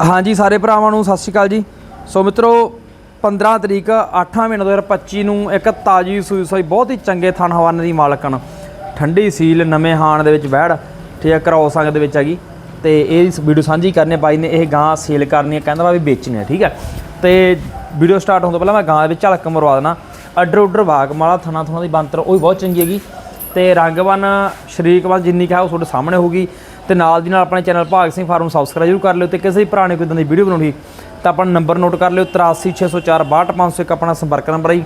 ਹਾਂਜੀ, ਸਾਰੇ ਭਰਾਵਾਂ ਨੂੰ ਸਤਿ ਸ਼੍ਰੀ ਅਕਾਲ ਜੀ। ਸੋ ਮਿੱਤਰੋ 15 ਤਰੀਕ 8 ਮਹੀਨਾ 2025 ਨੂੰ ਇੱਕ ਤਾਜੀ ਸੂਈ ਸੋਈ ਬਹੁਤ ਹੀ ਚੰਗੇ ਥਣ ਹਵਾਨੇ ਦੀ ਮਾਲਕਣ। ਠੰਡੀ ਸੀਲ, ਨਵੇਂ ਹਾਣ ਦੇ ਵਿੱਚ ਬੈੜ ਠੀਕ ਹੈ ਕਰੌਸ ਸੰਗ ਦੇ ਵਿੱਚ ਹੈਗੀ। ਤੇ ਇਹ ਵੀਡੀਓ ਸਾਂਝੀ ਕਰਨੇ ਬਾਈ ਨੇ ਇਹ ਗਾਂ ਸੇਲ ਕਰਨੀ ਹੈ, ਕਹਿੰਦਾ ਵਾ ਵੀ ਵੇਚਣੀ ਹੈ, ਠੀਕ ਹੈ। ਤੇ ਵੀਡੀਓ ਸਟਾਰਟ ਹੋਣ ਤੋਂ ਪਹਿਲਾਂ ਮੈਂ ਗਾਂ ਦੇ ਵਿੱਚ ਝਲਕ ਮਰਵਾ ਦੇਣਾ। ਅੱਡਰ ਉੱਡਰ ਭਾਗ ਮਾਲਾ, ਥਣਾ ਥਣਾ ਦੀ ਬੰਤਰ ਉਹ ਵੀ ਬਹੁਤ ਚੰਗੀ ਹੈਗੀ। ਤੇ ਰੰਗਵਨ ਸ਼ਰੀਕਵਨ ਜਿੰਨੀ ਕਿਹਾ ਉਹ ਤੁਹਾਡੇ ਸਾਹਮਣੇ ਹੋਊਗੀ। ਤੇ ਨਾਲ ਦੀ ਨਾਲ ਆਪਣੇ ਚੈਨਲ ਭਾਗ ਸਿੰਘ ਫਾਰਮ ਸਬਸਕ੍ਰਾਈਬ ਜ਼ਰੂਰ ਕਰ ਲਿਓ ਤੇ ਕਿਸੇ ਵੀ ਨੇ ਕੋਈ ਇਦਾਂ ਦੀ ਵੀਡੀਓ ਬਣਾਉਣੀ ਤਾਂ ਆਪਣਾ ਨੰਬਰ ਨੋਟ ਕਰ ਲਿਓ 8360462501 ਆਪਣਾ ਸੰਪਰਕ ਨੰਬਰ ਹੈ।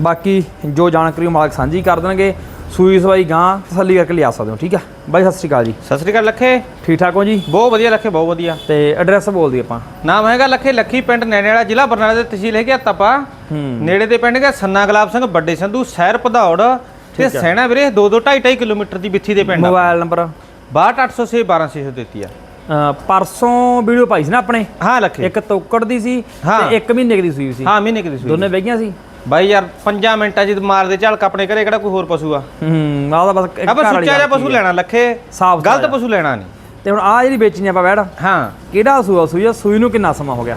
ਬਾਕੀ ਜੋ ਜਾਣਕਾਰੀ ਮਾਲਕ ਸਾਂਝੀ ਕਰ ਦੇਣਗੇ। ਸੂਈ ਸਵਾਈ ਗਾਂ ਤਸੱਲੀ ਕਰਕੇ ਲਿਆ ਸਕਦੇ ਹੋ ਠੀਕ ਆ? ਬਾਈ ਸਤਿ ਸ਼੍ਰੀ ਅਕਾਲ ਜੀ। ਸਤਿ ਸ੍ਰੀ ਅਕਾਲ ਲੱਖੇ। ਠੀਕ ਠਾਕ ਹੋ ਜੀ? ਬਹੁਤ ਵਧੀਆ ਲੱਖੇ ਬਹੁਤ ਵਧੀਆ। ਤੇ ਐਡਰੈਸ ਬੋਲ ਦੀ ਆਪਾਂ। ਨਾਮ ਹੈਗਾ ਲੱਖੇ ਲੱਖੀ ਪਿੰਡ ਨੈਣੇ ਵਾਲਾ ਜ਼ਿਲ੍ਹਾ ਬਰਨਾਲਾ ਦੇ ਤਹਿਸੀਲ ਹੈਗੀ ਤਪਾ। ਹੂੰ। ਨੇੜੇ ਦੇ ਪਿੰਡ ਹੈਗਾ ਸੰਨਾ ਗੁਲਾਬ ਸਿੰਘ ਵੱਡੇ ਸੰਧੂ ਸ਼ਹਿਰ ਭਦੌੜ ਤੇ ਸੈਣਾ ਵੀਰੇ 2 2 2.5 2.5 ਕਿਲੋਮੀਟਰ ਦੀ ਵਿੱਥੀ ਦੇ ਪਿੰਡ ਆ। ਮੋਬਾਈਲ ਨੰਬਰ 62806 12600 ਦਿੱਤੀ ਆ। ਪਰਸੋਂ ਵੀਡੀਓ ਪਾਈ ਸੀ ਨਾ ਆਪਣੇ? ਹਾਂ ਲੱਖੇ। ਇੱਕ ਤੋਕੜ ਦੀ ਸੀ। ਤੇ ਇੱਕ ਮਹੀਨੇ ਦੀ ਸੂਈ ਸੀ। ਹਾਂ ਮਹੀਨੇ ਕਿਦੀ ਸੂਈ ਦੋਨੇ ਵਹਿਗੀਆਂ ਸੀ? ਬਾਈ ਯਾਰ 5 ਮਿੰਟਾਂ ਚ ਮਾਰਦੇ ਝਲਕ ਆਪਣੇ ਘਰੇ ਕਿਹੜਾ ਕੋਈ ਹੋਰ ਪਸ਼ੂ ਆ? ਹੂੰ ਆਹ ਤਾਂ ਬਸ ਇੱਕ ਆਪਾਂ ਘਰ ਵਾਲੀ ਸੁੱਚਾ ਜਿਹਾ ਪਸ਼ੂ ਲੈਣਾ ਲੱਖੇ। ਸਾਫ਼ ਗਲਤ ਪਸ਼ੂ ਲੈਣਾ ਨਹੀਂ। ਤੇ ਹੁਣ ਆ ਜਿਹੜੀ ਵੇਚਣੀ ਆਪਾਂ ਬੈੜ ਹਾਂ। ਕਿਹੜਾ ਸੂਆ ਸੂਈ ਆ? ਸੂਈ ਨੂੰ ਕਿੰਨਾ ਸਮਾਂ ਹੋ ਗਿਆ?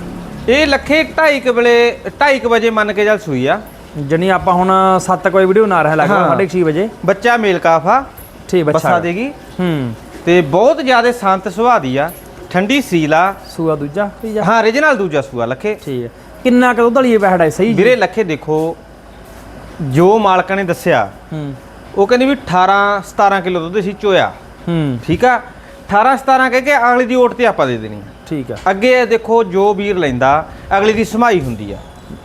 ਇਹ ਲੱਖੇ 2:30 ਵੇਲੇ 2:30 ਵਜੇ ਮੰਨ ਕੇ ਚੱਲ ਸੂਈ ਆ। ਜਣੀ ਆਪਾਂ ਹੁਣ 7 ਕੋਈ ਵੀਡੀਓ ਨਾ ਰਿਹਾ ਹਾਂ। ਲੱਗਦਾ 6:30 ਵਜੇ। ਬੱਚਾ ਮੇਲ ਕਾਫਾ ਠੀਕ ਬੱਚਾ ਬੱਸਾ ਦੇਗੀ? ਹੂੰ। ਤੇ ਬਹੁਤ ਜ਼ਿਆਦਾ ਸੰਤ ਸੁਭਾਅ ਦੀ ਆ। ਠੰਡੀ ਸੀਲ ਆ। ਸੂਆ ਦੂਜਾ ਤੀਜਾ? ਹਾਂ origignal ਦੂਜਾ ਸੂਆ ਲੱਖੇ। ਠੀਕ ਹੈ ਕਿੰਨਾ ਕੁ ਦੁੱਧ ਵਾਲੀ ਇਹ ਬੈੜ ਹੈ ਸਹੀ? ਵੀਰੇ ਲੱਖੇ ਦੇਖੋ ਜੋ ਮਾਲਕਾਂ ਨੇ ਦੱਸਿਆ ਹੂੰ। ਉਹ ਕਹਿੰਦੇ ਵੀ 18 17 ਕਿਲੋ ਦੁੱਧ ਸੀ ਚੋਇਆ। ਹੂੰ। ਠੀਕ ਆ? 18 17 ਕਹਿ ਕੇ ਅਗਲੀ ਦੀ ਓਟ ਤੇ ਆਪਾਂ ਦੇ ਦੇਣੀ ਠੀਕ ਆ। ਅੱਗੇ ਇਹ ਦੇਖੋ ਜੋ ਵੀਰ ਲੈਂਦਾ ਅਗਲੀ ਦੀ ਸਮਾਈ ਹੁੰਦੀ ਆ।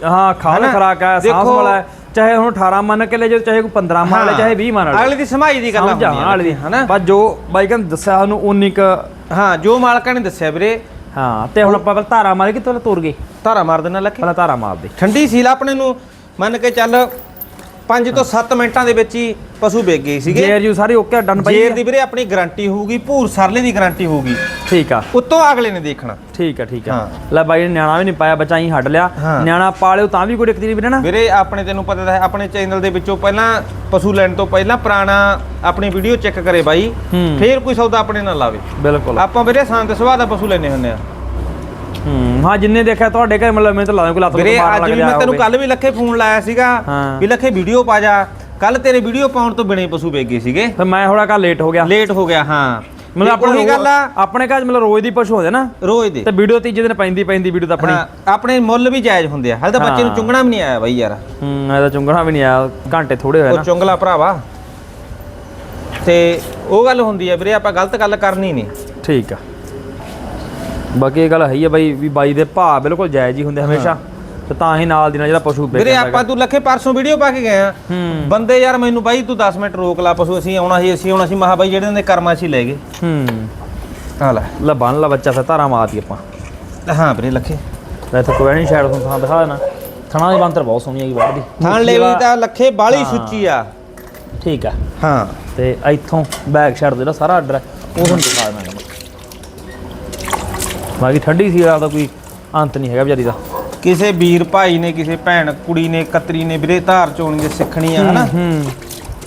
ਹਾਂ ਖਾਣ? ਖਰਾਕ ਹੈ ਸਾਂਸ ਦੇਖੋ- ਵਾਲਾ ਚਾਹੇ ਹੁਣ 18 ਮੰਨ ਕੇ ਲੈ ਜਾਓ ਚਾਹੇ ਕੋਈ 15 ਮੰਨ ਲੈ ਚਾਹੇ 20 ਮੰਨ ਲੈ। ਅਗਲੀ ਦੀ ਸਮਾਈ ਦੀ ਗੱਲਾਂ ਹੁੰਦੀਆਂ ਵਾਲੀ ਦੀ ਹਨਾ? ਬਸ ਜੋ ਬਾਈ ਕਹਿੰਦੇ ਦੱਸਿਆ ਸਾਨੂੰ ਉਨੀ ਕ ਹਾਂ ਜੋ ਮਾਲਕਾਂ ਨੇ ਦੱਸਿਆ ਵੀਰੇ। ਹਾਂ ਤੇ ਹੁਣ ਆਪਾਂ ਪਹਿਲਾਂ ਧਾਰਾ ਮਾਰ ਕੇ ਪਹਿਲਾਂ ਤੁਰ ਗਏ? ਧਾਰਾ ਮਾਰ ਦੇਣਾ ਲੱਖੇ ਪਹਿਲਾਂ ਧਾਰਾ ਮਾਰ ਦੇ। ਠੰਡੀ ਸੀਲ ਆਪਣੇ ਨੂੰ। ਮੰਨ ਕੇ ਚੱਲ 5 ਤੋਂ 7 ਮਿੰਟਾਂ ਦੇ ਵਿੱਚ ਹੀ ਪਸ਼ੂ ਵੇਚ ਗਏ ਸੀਗੇ। ਜੇਰ ਜੂ ਸਾਰੀ ਓਕੇ ਡਨ ਪਈ ਜੇਰ ਦੀ ਵੀਰੇ ਆਪਣੀ ਗਾਰੰਟੀ ਹੋਊਗੀ ਭੂਰ ਸਰਲੇ ਦੀ ਗਾਰੰਟੀ ਹੋਊਗੀ। ਠੀਕ ਆ। ਉੱਤੋਂ ਅਗਲੇ ਨੇ ਦੇਖਣਾ। ਠੀਕ ਆ ਠੀਕ ਆ। ਲੈ ਬਾਈ ਨੇ ਨਿਆਣਾ ਵੀ ਨਹੀਂ ਪਾਇਆ ਬੱਚਾ ਹੀ ਹੱਡ ਲਿਆ। ਨਿਆਣਾ ਪਾਲਿਓ ਤਾਂ ਵੀ ਕੋਈ ਦਿੱਕਤ ਨਹੀਂ ਵੀਰੇ ਨਾ। ਵੀਰੇ ਆਪਣੇ ਤੈਨੂੰ ਪਤਾ ਤਾਂ ਹੈ ਆਪਣੇ ਚੈਨਲ ਦੇ ਵਿੱਚੋਂ ਪਹਿਲਾਂ ਪਸ਼ੂ ਲੈਣ ਤੋਂ ਪਹਿਲਾਂ ਪੁਰਾਣਾ ਆਪਣੀ ਵੀਡੀਓ ਚੈੱਕ ਕਰੇ ਬਾਈ। ਫੇਰ ਕੋਈ ਸੌਦਾ ਆਪਣੇ ਨਾਲ ਲਾਵੇ। ਬਿਲਕੁਲ। ਆਪਾਂ ਵੀਰੇ ਸ਼ਾਂਤ ਸੁਭਾਅ ਦਾ ਪਸ਼ੂ ਲੈਣੇ ਹੁੰਦੇ ਆ। ਹੂੰ ਜਿੰਨੇ ਦੇਖਿਆ ਤੁਹਾਡੇ ਘਰ ਮਤਲਬ ਮੈਂ ਤਾਂ ਲਾਉਂ ਕੋਈ ਲੱਤ ਵੀਰੇ ਅੱਜ ਵੀ ਮੈਂ ਤੈਨੂੰ। ਕੱਲ ਵੀ ਲੱਖੇ ਫੋਨ ਲਾਇਆ ਸੀਗਾ। ਵੀ ਲੱਖੇ ਵੀਡੀਓ ਪਾ ਜਾ। ਕੱਲ ਤੇਰੇ ਵੀਡੀਓ ਪਾਉਣ ਤੋਂ ਬਿਨਾਂ ਪਸ਼ੂ ਵੇਚ ਗਏ ਸੀਗੇ। ਫਿਰ ਮੈਂ ਥੋੜਾ ਕਾ ਲੇਟ ਹੋ ਗਿਆ। ਲੇਟ ਹੋ ਗਿਆ ਹਾਂ। ਮਤਲਬ ਆਪਣੇ ਉਹੀ ਗੱਲ ਆ। ਆਪਣੇ ਘਰ ਮਤਲਬ ਰੋਜ਼ ਦੀ ਪਸ਼ੂ ਹੋ ਜਾ ਨਾ। ਰੋਜ਼ ਦੇ। ਤੇ ਵੀਡੀਓ ਤੀਜੇ ਦਿਨ ਪੈਂਦੀ ਪੈਂਦੀ ਵੀਡੀਓ ਤਾਂ ਆਪਣੀ। ਆਪਣੇ ਮੁੱਲ ਵੀ ਜਾਇਜ਼ ਹੁੰਦੇ ਆ। ਹਾਲੇ ਤਾਂ ਬੱਚੇ ਨੂੰ। ਚੁੰਗਣਾ ਵੀ ਨਹੀਂ ਆਇਆ ਬਾਈ ਯਾਰ। ਹੂੰ ਇਹਦਾ ਚੁੰਗਣਾ ਵੀ ਨਹੀਂ ਆਇਆ। ਘੰਟੇ ਥੋੜੇ ਹੋਏ ਉਹ ਨਾ। ਚੁੰਗਲਾ ਭਰਾਵਾ। ਤੇ ਉਹ ਗੱਲ ਹੁੰਦੀ ਆ ਵੀਰੇ ਆਪਾਂ ਗਲਤ ਗੱਲ ਕਰਨੀ ਨਹੀਂ। ਠੀਕ ਆ। ਬਾਕੀ ਇਹ ਗੱਲ ਹੈ ਹੀ ਆ ਬਾਈ ਵੀ ਬਾਈ ਦੇ ਭਾਅ ਬਿਲਕੁਲ ਜਾਇਜ਼ ਹੀ ਹੁੰਦੇ ਹਮੇਸ਼ਾ। ਤੇ ਤਾਂ ਹੀ ਨਾਲ ਦੀ ਨਾਲ ਜਿਹੜਾ ਪਸ਼ੂ ਵੇਚਦਾ ਵੀਰੇ ਆਪਾਂ ਤੂੰ ਲੱਖੇ ਪਰਸੋਂ ਵੀਡੀਓ ਪਾ ਕੇ ਗਏ ਆ। ਬੰਦੇ ਯਾਰ ਮੈਨੂੰ ਬਾਈ ਤੂੰ 10 ਮਿੰਟ ਰੋਕ ਲਾ ਪਸ਼ੂ ਅਸੀਂ ਆਉਣਾ ਸੀ ਅਸੀਂ ਆਉਣਾ ਸੀ। ਮਹਾ ਬਾਈ ਜਿਹੜੇ ਨੇ ਕਰਮਾ ਸੀ ਲੈ ਗਏ। ਹੂੰ। ਆ ਲੈ। ਲੈ ਬੰਨ ਲਾ ਬੱਚਾ ਫਿਰ ਧਾਰਾ ਮਾਰਦੀ ਆਪਾਂ। ਹਾਂ ਵੀਰੇ ਲੱਖੇ। ਲੈ ਇੱਥੇ ਕੋਈ ਨਹੀਂ ਸ਼ਾਇਦ ਤੁਹਾਨੂੰ ਥਾਂ ਦਿਖਾ ਦੇਣਾ। ਥਣਾ ਦੀ ਬੰਤਰ ਬਹੁਤ ਸੋਹਣੀ ਹੈਗੀ ਵੜਦੀ ਥਾਣ ਲੈ ਵੀ ਤਾਂ ਲੱਖੇ ਬਾਲੀ ਸੁੱਚੀ ਆ। ਠੀਕ ਆ। ਹਾਂ। ਤੇ ਇੱਥੋਂ ਬੈਕ ਸਾਈਡ ਜਿਹੜਾ ਸਾਰਾ ਆਰਡਰ ਉਹ ਤੁਹਾਨੂੰ ਦਿਖਾ ਦੇਣਾ। ਬਾਕੀ ਠੰਡੀ ਸੀ ਦਾ ਕੋਈ ਅੰਤ ਨਹੀਂ ਹੈਗਾ ਵਿਚਾਰੀ ਦਾ। ਕਿਸੇ ਵੀਰ ਭਾਈ ਨੇ ਕਿਸੇ ਭੈਣ ਕੁੜੀ ਨੇ ਕਤਰੀ ਨੇ ਵੀਰੇ ਧਾਰ ਚੋਣੀ ਦੇ ਸਿੱਖਣੀ ਆ ਹਨਾ? ਹੂੰ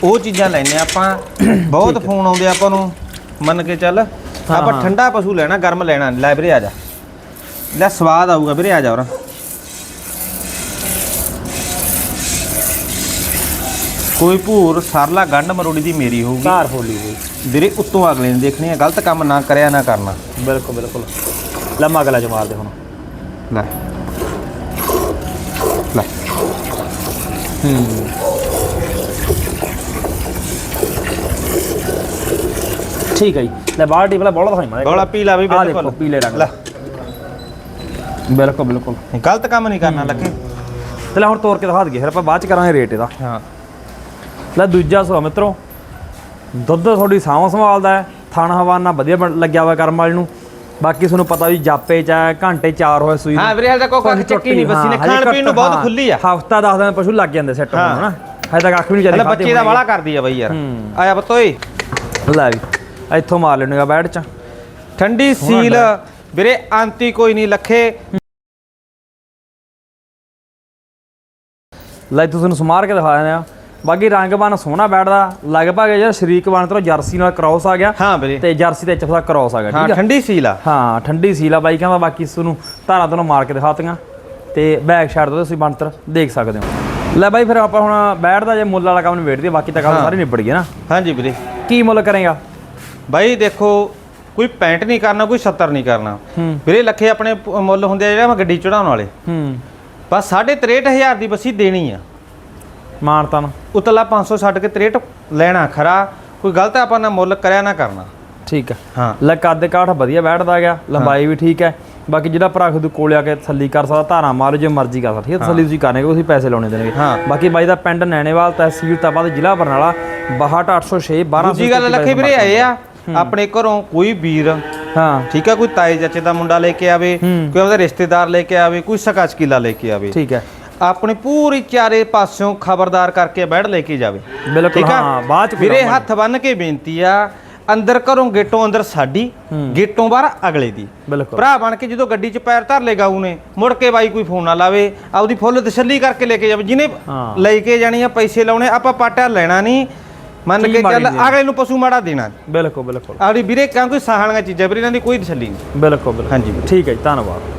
ਉਹ ਚੀਜ਼ਾਂ ਲੈਣੇ ਆਪਾਂ। ਬਹੁਤ ਫੋਨ ਆਉਂਦੇ ਆਪਾਂ ਨੂੰ। ਮੰਨ ਕੇ ਚੱਲ ਆਪਾਂ ਹਾਂ। ਠੰਡਾ ਪਸ਼ੂ ਲੈਣਾ ਗਰਮ ਲੈਣਾ। ਲੈ ਵੀਰੇ ਆ ਜਾ। ਲੈ ਸਵਾਦ ਆਊਗਾ ਵੀਰੇ ਆ ਜਾ ਉਰਾ। ਕੋਈ ਭੂਰ ਸਰਲਾ ਗੰਢ ਮਰੋੜੀ ਦੀ ਮੇਰੀ ਹੋਊਗੀ। ਘਰ ਫੋਲੀ ਹੋਈ। ਵੀਰੇ ਉੱਤੋਂ ਅਗਲੇ ਨੇ ਦੇਖਣੀ ਆ ਗਲਤ ਕੰਮ ਨਾ ਕਰਿਆ ਨਾ ਕਰਨਾ। ਬਿਲਕੁਲ ਬਿਲਕੁਲ। ਲੰਮਾ ਗਲਾ ਚ ਮਾਰਦੇ ਹੁਣ। ਲੈ। ਲੈ। ਠੀਕ ਹੈ ਜੀ। ਲੈ ਬਾਹਰ ਟੀ ਪਹਿਲਾਂ ਬੋਲਾ ਦਿਖਾਈ ਮਾਰੇ ਗੋਲਾ ਪੀਲਾ ਵੀ ਆ ਬਿਲਕੁਲ ਪੀਲੇ ਰੰਗ। ਲੈ। ਦਾ ਬਿਲਕੁਲ। ਬਿਲਕੁਲ ਗਲਤ ਕੰਮ ਨਹੀਂ ਕਰਨਾ ਲੱਗੇ ਤੇ ਲੈ ਹੁਣ ਤੋੜ ਕੇ ਦਿਖਾ ਦਈਏ। ਫਿਰ ਆਪਾਂ ਬਾਅਦ ਚ ਕਰਾਂਗੇ ਰੇਟ ਇਹਦਾ। ਹਾਂ। ਲੈ ਦੂਜਾ ਸੋ ਮਿੱਤਰੋ। ਦੁੱਧ ਤੁਹਾਡੀ ਸਾਂਭ ਸੰਭਾਲਦਾ ਹੈ। ਥਣ ਹਵਾਨਾ ਵਧੀਆ ਬਣ- ਲੱਗਿਆ ਹੋਇਆ ਕਰਮ ਵਾਲੀ ਨੂੰ। ਬਾਕੀ ਤੁਹਾਨੂੰ ਪਤਾ ਵੀ ਜਾਪੇ ਚ ਘੰਟੇ 4 ਹੋਏ ਸੂਈ ਹਾਂ ਵੀਰੇ ਹਾਲੇ ਤੱਕ ਕੋਈ ਚੱਕੀ ਨਹੀਂ ਬੱਸੀ ਨੇ ਖਾਣ ਪੀਣ ਨੂੰ ਬਹੁਤ ਖੁੱਲੀ ਆ। ਹਫਤਾ 10 ਦਿਨ ਪਸ਼ੂ ਲੱਗ ਜਾਂਦੇ ਸੈੱਟ ਹੋਣ। ਹਨਾ। ਹਜੇ ਤੱਕ ਅੱਖ ਵੀ ਨਹੀਂ ਚੱਲੀ ਬੱਚੇ ਦਾ ਵਾਲਾ ਕਰਦੀ ਆ ਬਈ ਯਾਰ। ਆਇਆ ਬਤੋਏ ਲੈ ਵੀ ਇੱਥੋਂ ਮਾਰ ਲੈਣਗਾ ਬੈਠ ਚ। ਠੰਡੀ ਸੀਲ ਵੀਰੇ ਆਂਤੀ ਕੋਈ ਨਹੀਂ ਲੱਖੇ। ਲੈ ਤੁਹਾਨੂੰ ਸਮਾਰ ਕੇ ਦਿਖਾ ਦਿੰਦੇ ਆ। ਬਾਕੀ ਰੰਗ ਬਨ ਸੋਹਣਾ ਬੈਠਦਾ ਲਗਭਗ ਜਿਹੜਾ ਸ਼ਰੀਕ ਬਨ ਤੋਂ ਜਰਸੀ ਨਾਲ ਕ੍ਰਾਸ ਆ ਗਿਆ ਹਾਂ ਵੀਰੇ। ਤੇ ਜਰਸੀ ਦੇ ਚਫਦਾ ਕ੍ਰਾਸ ਆ ਗਿਆ ਠੀਕ ਆ? ਠੰਡੀ ਸੀਲ ਆ। ਹਾਂ ਠੰਡੀ ਸੀਲ ਆ ਬਾਈ ਕਹਿੰਦਾ ਬਾਕੀ ਇਸ ਨੂੰ ਧਾਰਾਂ ਤੋਂ ਮਾਰ ਕੇ ਦਿਖਾਤੀਆਂ ਤੇ ਬੈਕ ਸਾਈਡ ਤੋਂ ਤੁਸੀਂ ਬਣਤਰ ਦੇਖ ਸਕਦੇ ਹੋ। ਲੈ ਬਾਈ ਫਿਰ ਆਪਾਂ ਹੁਣ ਬੈਠ ਦਾ ਜੇ ਮੁੱਲ ਵਾਲਾ ਕੰਮ ਨਿਬੇੜ ਦਈਏ ਬਾਕੀ ਤਾਂ ਗੱਲ ਸਾਰੀ ਨਿਬੜ ਗਈ ਨਾ। ਹਾਂਜੀ ਵੀਰੇ। ਕੀ ਮੁੱਲ ਕਰੇਗਾ? ਬਾਈ ਦੇਖੋ ਕੋਈ ਪੈਂਟ ਨਹੀਂ ਕਰਨਾ ਕੋਈ 70 ਨਹੀਂ ਕਰਨਾ। ਵੀਰੇ ਲੱਖੇ ਆਪਣੇ ਮੁੱਲ ਹੁੰਦੇ ਆ ਜਿਹੜਾ ਮੈਂ ਗੱਡੀ ਚੜਾਉਣ ਵਾਲੇ। ਹੂੰ। ਬਸ 63000 ਦੀ ਬੱਸੀ ਦੇਣੀ ਆ। ਮਾਨਤਨ ਉਤਲਾ 500 ਛੱਡ ਕੇ 63 ਲੈਣਾ ਖਰਾ। ਕੋਈ ਗਲਤ ਆਪਾਂ ਨਾ ਮੁੱਲ ਕਰਿਆ ਨਾ ਕਰਨਾ। ਠੀਕ ਹੈ। ਹਾਂ। ਲੈ ਕੱਦ ਕਾਠ ਵਧੀਆ ਬੈਠਦਾ ਗਿਆ ਲੰਬਾਈ ਵੀ ਠੀਕ ਹੈ। ਬਾਕੀ ਜਿਹੜਾ ਭਰਾ ਖੁਦ ਕੋਲੇ ਆ ਕੇ ਤਸੱਲੀ ਕਰ ਸਕਦਾ ਧਾਰਾ ਮਾਰ ਜੋ ਮਰਜ਼ੀ ਕਰ ਸਕਦਾ ਠੀਕ ਹੈ। ਤਸੱਲੀ ਤੁਸੀਂ ਕਰਨੇ ਤੁਸੀਂ ਪੈਸੇ ਲਾਉਣੇ ਦੇਣਗੇ। ਹਾਂ। ਬਾਕੀ ਬਾਈ ਦਾ ਪਿੰਡ ਨੈਣੇਵਾਲ ਤਹਿਸੀਲ ਤਪਾ ਦੇ ਜ਼ਿਲ੍ਹਾ ਬਰਨਾਲਾ 62806 12 ਦੂਜੀ ਗੱਲ ਲੱਖੇ ਵੀਰੇ ਆਏ ਆ। ਆਪਣੇ ਘਰੋਂ ਕੋਈ ਵੀਰ ਹਾਂ। ਠੀਕ ਆ ਕੋਈ ਤਾਏ ਚਾਚੇ ਦਾ ਮੁੰਡਾ ਲੈ ਕੇ ਆਵੇ ਹੂੰ। ਕੋਈ ਉਹਦਾ ਰਿਸ਼ਤੇਦਾਰ ਲੈ ਕੇ ਆਵੇ ਕੋਈ ਸਕਾ ਚਕੀਲਾ ਲੈ ਕੇ ਆਵੇ। ਠੀਕ ਹੈ। ਆਪਣੇ ਪੂਰੀ ਚਾਰੇ ਪਾਸਿਓਂ ਖਬਰਦਾਰ ਕਰਕੇ ਬੈਠ ਲੈ ਕੇ ਜਾਵੇ ਬਿਲਕੁਲ ਠੀਕ ਆ ਹਾਂ ਬਾਅਦ ਚ ਫਿਰ ਵੀਰੇ ਆਵਾਂਗੇ। ਹੱਥ ਬੰਨ ਕੇ ਬੇਨਤੀ ਆ ਅੰਦਰ ਘਰੋਂ ਗੇਟੋਂ ਅੰਦਰ ਸਾਡੀ। ਗੇਟੋਂ ਬਾਹਰ ਅਗਲੇ ਦੀ ਬਿਲਕੁਲ ਭਰਾ ਬਣ ਕੇ ਜਦੋਂ ਗੱਡੀ 'ਚ ਪੈਰ ਧਰ ਲੇਗਾ ਉਹਨੇ ਮੁੜ ਕੇ ਬਾਈ ਕੋਈ ਫੋਨ ਨਾ ਲਾਵੇ ਆਪਦੀ ਫੁੱਲ ਤਸੱਲੀ ਕਰਕੇ ਲੈ ਕੇ ਜਾਵੇ ਜਿਹਨੇ ਹਾਂ। ਲੈ ਕੇ ਜਾਣੀ ਆ ਪੈਸੇ ਲਾਉਣੇ ਆਪਾਂ ਪਾਟਾ ਲੈਣਾ ਨਹੀਂ ਮੰਨ ਕੇ ਚੱਲ। ਅਗਲੇ ਨੂੰ ਪਸ਼ੂ ਮਾੜਾ ਦੇਣਾ। ਬਿਲਕੁਲ ਬਿਲਕੁਲ ਆਪਦੀ ਵੀਰੇ ਕਿਉਂ ਕੋਈ ਸਾਹਣੀਆਂ ਚੀਜ਼ਾਂ ਵੀਰੇ ਇਹਨਾਂ ਦੀ ਕੋਈ ਤਸੱਲੀ ਨਹੀਂ ਬਿਲਕੁਲ ਬਿਲਕੁਲ ਹਾਂਜੀ ਵੀਰੇ। ਠੀਕ ਹੈ ਜੀ ਧੰਨਵਾਦ